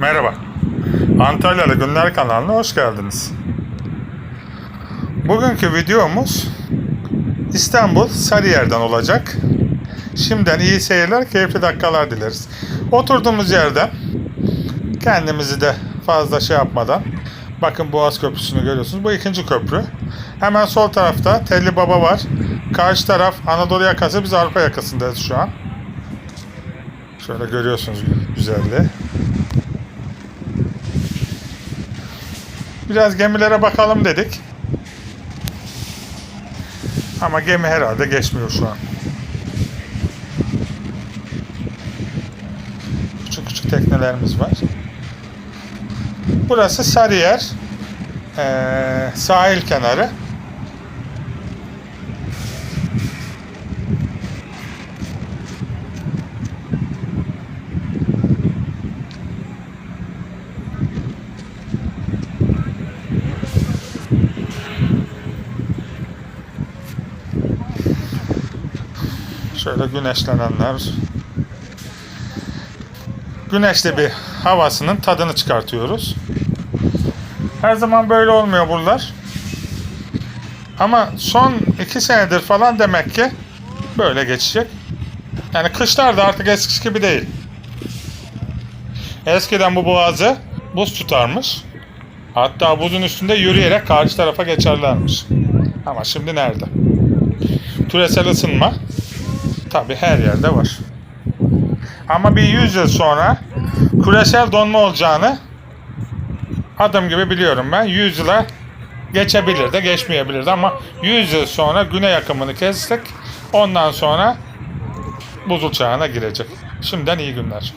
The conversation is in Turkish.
Merhaba. Antalyalı Günler kanalına hoş geldiniz. Bugünkü videomuz İstanbul Sarıyer'den olacak. Şimdiden iyi seyirler, keyifli dakikalar dileriz. Oturduğumuz yerden kendimizi de fazla şey yapmadan bakın Boğaz Köprüsü'nü görüyorsunuz. Bu ikinci köprü. Hemen sol tarafta Telli Baba var. Karşı taraf Anadolu yakası, biz Avrupa yakasındayız şu an. Şöyle görüyorsunuz güzelliği. Biraz gemilere bakalım dedik. Ama gemi herhalde geçmiyor şu an. Küçük küçük teknelerimiz var. Burası Sarıyer. Ee, sahil kenarı. Şöyle güneşlenenler. Güneşli bir havasının tadını çıkartıyoruz. Her zaman böyle olmuyor buralar. Ama son iki senedir falan demek ki böyle geçecek. Yani kışlar da artık eskisi gibi değil. Eskiden bu boğazı buz tutarmış. Hatta buzun üstünde yürüyerek karşı tarafa geçerlermiş. Ama şimdi nerede? Küresel ısınma tabi her yerde var. Ama bir 100 yıl sonra küresel donma olacağını adım gibi biliyorum ben. 100 yıla geçebilir de geçmeyebilir de ama 100 yıl sonra güney akımını kestik. Ondan sonra buzul çağına girecek. Şimdiden iyi günler.